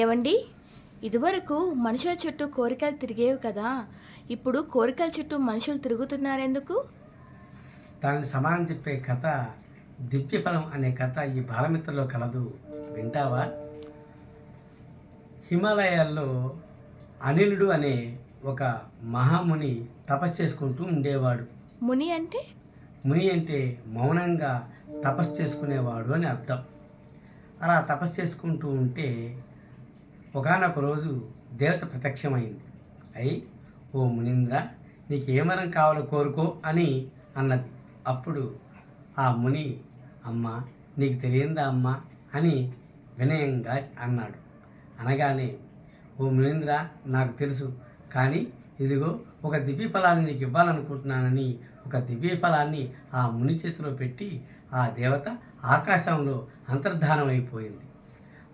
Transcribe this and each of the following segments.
ఏవండి? ఇదివరకు మనుషుల చుట్టూ కోరికలు తిరిగేవి కదా. ఇప్పుడు కోరికల చుట్టూ మనుషులు తిరుగుతున్నారెందుకు? దానికి సమానం చెప్పే కథ దివ్యఫలం అనే కథ ఈ బాలమిత్రలో కలదు. వింటావా? హిమాలయాల్లో అనిలుడు అనే ఒక మహాముని తపస్సు చేసుకుంటూ ఉండేవాడు. ముని అంటే? ముని అంటే మౌనంగా తపస్సు చేసుకునేవాడు అని అర్థం. అలా తపస్సు చేసుకుంటూ ఉంటే ఒకానొక రోజు దేవత ప్రత్యక్షమైంది. అయి ఓ మునీంద్ర నీకు ఏమరం కావాలో కోరుకో అని అన్నది. అప్పుడు ఆ ముని అమ్మ నీకు తెలియందా అమ్మ? అని వినయంగా అన్నాడు. అనగానే ఓ మునీంద్ర నాకు తెలుసు కానీ ఇదిగో ఒక దివ్య ఫలాన్ని నీకు ఇవ్వాలనుకుంటున్నానని ఒక దివ్య ఫలాన్ని ఆ ముని చేతిలో పెట్టి ఆ దేవత ఆకాశంలో అంతర్ధానం అయిపోయింది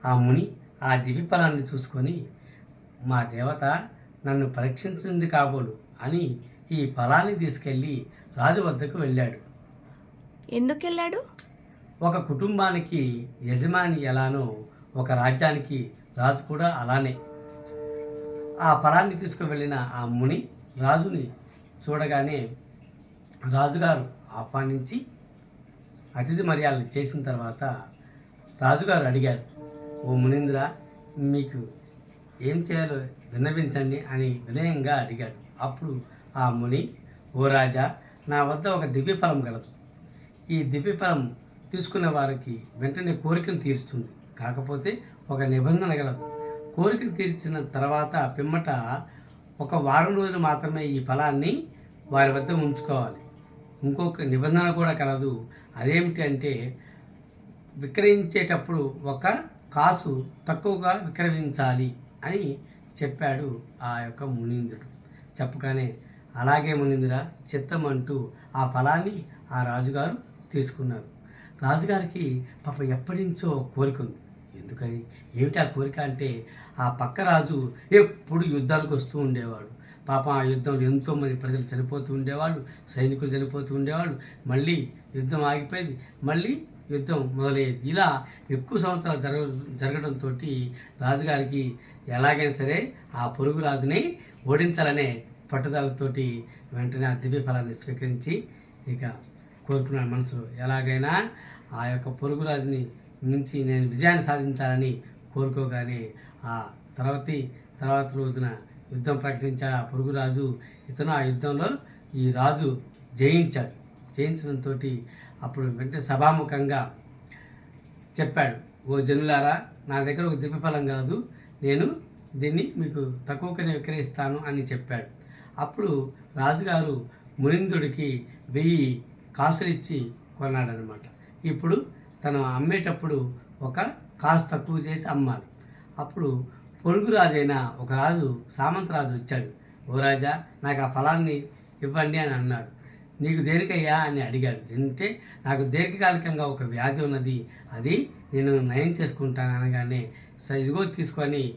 ఆ ముని ఆ దివ్య ఫలాన్ని చూసుకొని మా దేవత నన్ను పరీక్షించింది కాబోలు అని ఈ ఫలాన్ని తీసుకెళ్ళి రాజు వద్దకు వెళ్ళాడు. ఎందుకు వెళ్ళాడు ఒక కుటుంబానికి యజమాని ఎలానో ఒక రాజ్యానికి రాజు కూడా అలానే. ఆ ఫలాన్ని తీసుకువెళ్ళిన ఆ ముని రాజుని చూడగానే రాజుగారు ఆహ్వానించి అతిథి మర్యాదలు చేసిన తర్వాత రాజుగారు అడిగారు ఓ మునీంద్ర మీకు ఏం చేయాలో విన్నవించండి అని వినయంగా అడిగాడు. అప్పుడు ఆ ముని ఓ రాజా నా వద్ద ఒక దివ్యఫలం గలదు. ఈ దివ్యఫలం తీసుకున్న వారికి వెంటనే కోరికను తీరుస్తుంది. కాకపోతే ఒక నిబంధన గలదు. కోరికను తీర్చిన తర్వాత పిమ్మట ఒక వారం రోజులు మాత్రమే ఈ ఫలాన్ని వారి వద్ద ఉంచుకోవాలి. ఇంకొక నిబంధన కూడా కలదు. అదేమిటి అంటే విక్రయించేటప్పుడు ఒక కాసు తక్కువగా విక్రయించాలి అని చెప్పాడు ఆ యొక్క మునీంద్రుడు. చెప్పగానే అలాగే మునీంద్ర చిత్తం అంటూ ఆ ఫలాన్ని ఆ రాజుగారు తీసుకున్నారు. రాజుగారికి పాప ఎప్పటి నుంచో కోరిక ఉంది. ఎందుకని? ఏమిటి ఆ కోరిక అంటే ఆ పక్క రాజు ఎప్పుడు యుద్ధాలకు వస్తూ ఉండేవాడు. పాపం ఆ యుద్ధంలో ఎంతోమంది ప్రజలు చనిపోతూ ఉండేవాళ్ళు సైనికులు చనిపోతూ ఉండేవాళ్ళు. మళ్ళీ యుద్ధం ఆగిపోయింది. మళ్ళీ యుద్ధం మొదలయ్యేది. ఇలా ఎక్కువ సంవత్సరాలు జరగ జరగడంతో రాజుగారికి ఎలాగైనా సరే ఆ పొరుగు రాజుని ఓడించాలనే పట్టుదలతోటి వెంటనే ఆ దివ్య ఫలాన్ని స్వీకరించి ఇక కోరుకున్నాడు మనసులో ఎలాగైనా ఆ యొక్క పొరుగు రాజుని నుంచి నేను విజయాన్ని సాధించాలని కోరుకోగానే ఆ తర్వాతి తర్వాత రోజున యుద్ధం ప్రకటించాడు ఆ పొరుగు రాజు. ఇతను ఆ యుద్ధంలో ఈ రాజు జయించాడు. జయించడంతో అప్పుడు వెంటనే సభాముఖంగా చెప్పాడు. ఓ జనులారా నా దగ్గర ఒక దివ్యఫలం కాదు. నేను దీన్ని మీకు తక్కువకనే విక్రయిస్తాను అని చెప్పాడు. అప్పుడు రాజుగారు మునిందుడికి వెయ్యి కాసులు ఇచ్చి కొన్నాడనమాట ఇప్పుడు తను అమ్మేటప్పుడు ఒక కాసు తక్కువ చేసి అమ్మాలి. అప్పుడు పొరుగు రాజైన ఒక రాజు సామంత రాజు వచ్చాడు. ఓ రాజా నాకు ఆ ఫలాన్ని ఇవ్వండి అని అన్నాడు. నీకు దేనికయ్యా అని అడిగాడు. అంటే నాకు దీర్ఘకాలికంగా ఒక వ్యాధి ఉన్నది. అది నేను నయం చేసుకుంటాను అనగానే ఇదిగో తీసుకొని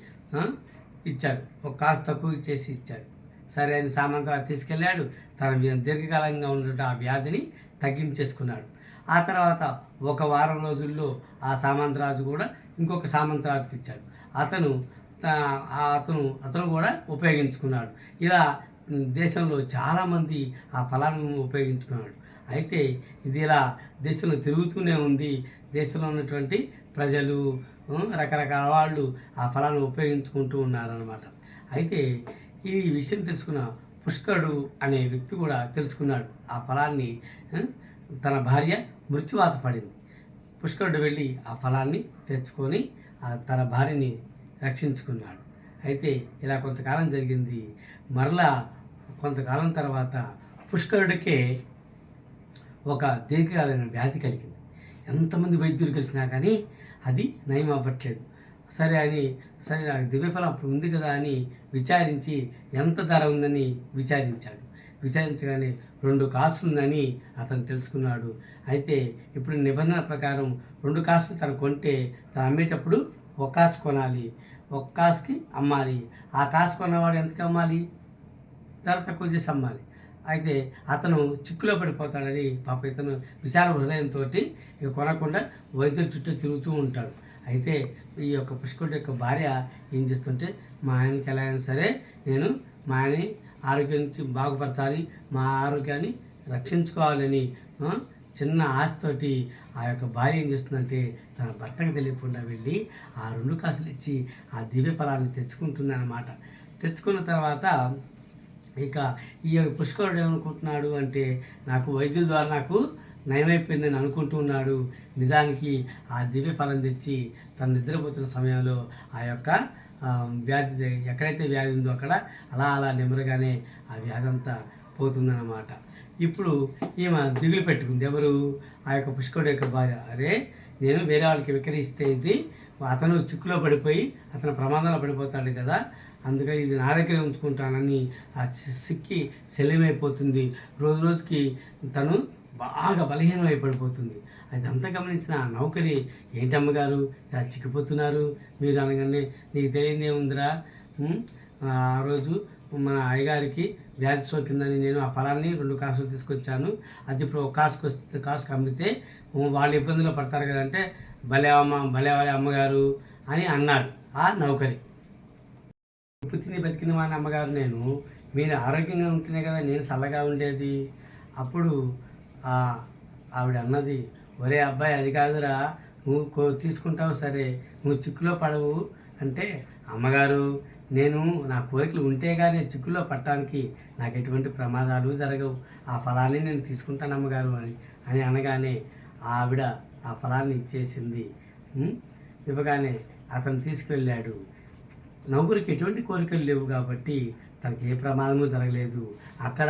ఇచ్చాడు. ఒక కాస్త తక్కువ చేసి ఇచ్చాడు. సరే అని సామంతరావు తీసుకెళ్ళాడు. తన దీర్ఘకాలంగా ఉన్న ఆ వ్యాధిని తగ్గించేసుకున్నాడు. ఆ తర్వాత ఒక వారం రోజుల్లో ఆ సామంతరాజు కూడా ఇంకొక సామంతరాజుకి ఇచ్చాడు. అతను త- ఆ అతను అతను కూడా ఉపయోగించుకున్నాడు. ఇలా దేశంలో చాలామంది ఆ ఫలాన్ని ఉపయోగించుకున్నాడు అయితే ఇది ఇలా దేశంలో తిరుగుతూనే ఉంది. దేశంలో ఉన్నటువంటి ప్రజలు రకరకాల వాళ్ళు ఆ ఫలాన్ని ఉపయోగించుకుంటూ ఉన్నారనమాట అయితే ఈ విషయం తెలుసుకున్న పుష్కరుడు అనే వ్యక్తి కూడా తెలుసుకున్నాడు. ఆ ఫలాన్ని తన భార్య మృత్యువాత పడింది. పుష్కరుడు వెళ్ళి ఆ ఫలాన్ని తెచ్చుకొని తన భార్యని రక్షించుకున్నాడు. అయితే ఇలా కొంతకాలం జరిగింది. మరలా కొంతకాలం తర్వాత పుష్కరుడికే ఒక దీర్ఘకాలైన వ్యాధి కలిగింది. ఎంతమంది వైద్యులు కలిసినా కానీ అది నయం అవ్వట్లేదు. సరే అని సరే నాకు దివ్యఫలం అప్పుడు ఉంది కదా అని విచారించి ఎంత ధర ఉందని విచారించాడు. విచారించగానే రెండు కాసులుందని అతను తెలుసుకున్నాడు. అయితే ఇప్పుడు నిబంధన ప్రకారం రెండు కాసులు తను కొంటే తను అమ్మేటప్పుడు ఒక కాసు కొనాలి ఒక కాసుకి అమ్మాలి. ఆ కాసు కొన్నవాడు ఎంతకు అమ్మాలి? ధర తక్కువ చేసి అమ్మాలి. అయితే అతను చిక్కులో పడిపోతాడని పాప ఇతను విశాల హృదయంతో ఇక కొనకుండా వైద్యుల చుట్టూ తిరుగుతూ ఉంటాడు. అయితే ఈ యొక్క పుష్కరుడు యొక్క భార్య ఏం చేస్తుంటే మా ఆయనకి ఎలా అయినా సరే నేను మా ఆయన్ని ఆరోగ్యం నుంచి బాగుపరచాలి మా ఆరోగ్యాన్ని రక్షించుకోవాలని చిన్న ఆశతోటి ఆ యొక్క భార్య ఏం చేస్తుందంటే తన భర్తకు తెలియకుండా వెళ్ళి ఆ రెండు కాసులు ఇచ్చి ఆ దివ్య ఫలాన్ని తెచ్చుకుంటుంది అన్నమాట తెచ్చుకున్న తర్వాత ఇక ఈ పుష్కరుడు ఏమనుకుంటున్నాడు అంటే నాకు వైద్యుల ద్వారా నాకు నయమైపోయిందని అనుకుంటూ ఉన్నాడు. నిజానికి ఆ దివ్య ఫలం తెచ్చి తను నిద్రపోతున్న సమయంలో ఆ యొక్క వ్యాధి ఎక్కడైతే వ్యాధి ఉందో అక్కడ అలా అలా నిమ్మరగానే ఆ వ్యాధి అంతా పోతుందన్నమాట. ఇప్పుడు ఈమె దిగులు పెట్టుకుంది. ఎవరు? ఆ యొక్క పుష్కరుడు యొక్క భార్య. అరే నేను వేరే వాళ్ళకి విక్రయిస్తే ఇది అతను చిక్కులో పడిపోయి అతను ప్రమాదంలో పడిపోతాడు కదా. అందుకని ఇది నా దగ్గరే ఉంచుకుంటానని ఆ సిక్కి శల్యమైపోతుంది. రోజు రోజుకి తను బాగా బలహీనమై పడిపోతుంది అదంతా గమనించిన ఆ నౌకరి ఏంటమ్మగారు ఇలా చిక్కిపోతున్నారు? మీరు అనగానే నీకు తెలియదు ఏముందిరా ఆ రోజు మన అయ్యగారికి వ్యాధి సోకిందని నేను ఆ ఫలాన్ని రెండు కాసులు తీసుకొచ్చాను. అది ఇప్పుడు ఒక కాసుకు వస్తే కాసుకు అమ్మితే వాళ్ళు ఇబ్బందులు పడతారు కదంటే భలే అమ్మ భలే వాళ్ళ అమ్మగారు అని అన్నాడు ఆ నౌకరి. ఉప్పు తిని బతికిన మా అమ్మగారు నేను. మీరు ఆరోగ్యంగా ఉంటేనే కదా నేను చల్లగా ఉండేది. అప్పుడు ఆ ఆవిడ అన్నది ఒరే అబ్బాయి అది కాదురా. నువ్వు కో- తీసుకుంటావు సరే. నువ్వు చిక్కులో పడవు. అంటే అమ్మగారు నేను నా కోరికలు ఉంటే కానీ చిక్కులో పట్టడానికి నాకు ఎటువంటి ప్రమాదాలు జరగవు. ఆ ఫలాన్ని నేను తీసుకుంటాను అమ్మగారు అని అని అనగానే ఆవిడ ఆ ఫలాన్ని ఇచ్చేసింది. ఇవ్వగానే అతను తీసుకువెళ్ళాడు నౌకరికి ఎటువంటి కోరికలు లేవు కాబట్టి తనకి ఏ ప్రమాదము జరగలేదు. అక్కడ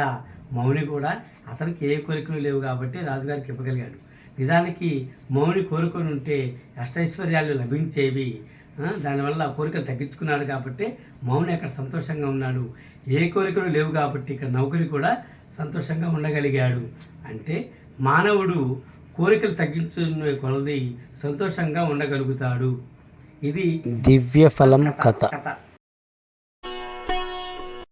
మౌని కూడా అతనికి ఏ కోరికలు లేవు కాబట్టి రాజుగారికి ఇవ్వగలిగాడు. నిజానికి మౌని కోరుకొని ఉంటే అష్టైశ్వర్యాలు లభించేవి. దానివల్ల కోరికలు తగ్గించుకున్నాడు కాబట్టి మౌని అక్కడ సంతోషంగా ఉన్నాడు. ఏ కోరికలు లేవు కాబట్టి ఇక్కడ నౌకరి కూడా సంతోషంగా ఉండగలిగాడు. అంటే మానవుడు కోరికలు తగ్గించుకునే కొలది సంతోషంగా ఉండగలుగుతాడు. ఇది దివ్య ఫలం కథ.